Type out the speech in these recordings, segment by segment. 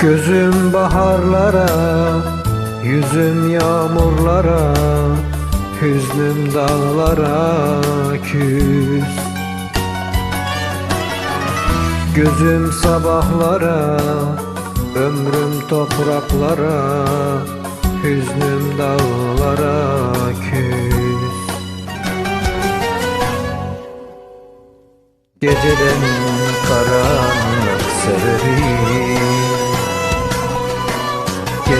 Gözüm baharlara, yüzüm yağmurlara, hüznüm dağlara küs. Gözüm sabahlara, ömrüm topraklara, hüznüm dağlara küs. Geceden karanlık severim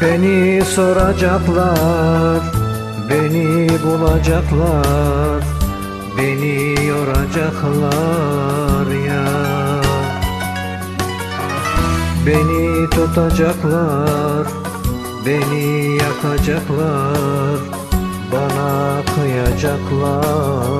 Beni soracaklar, beni bulacaklar, beni yoracaklar ya. Beni tutacaklar, beni yakacaklar, bana kıyacaklar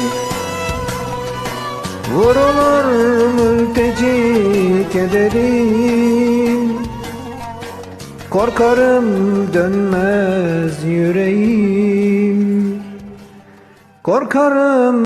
Vurulur mülteci kederim Korkarım dönmez yüreğim. Korkarım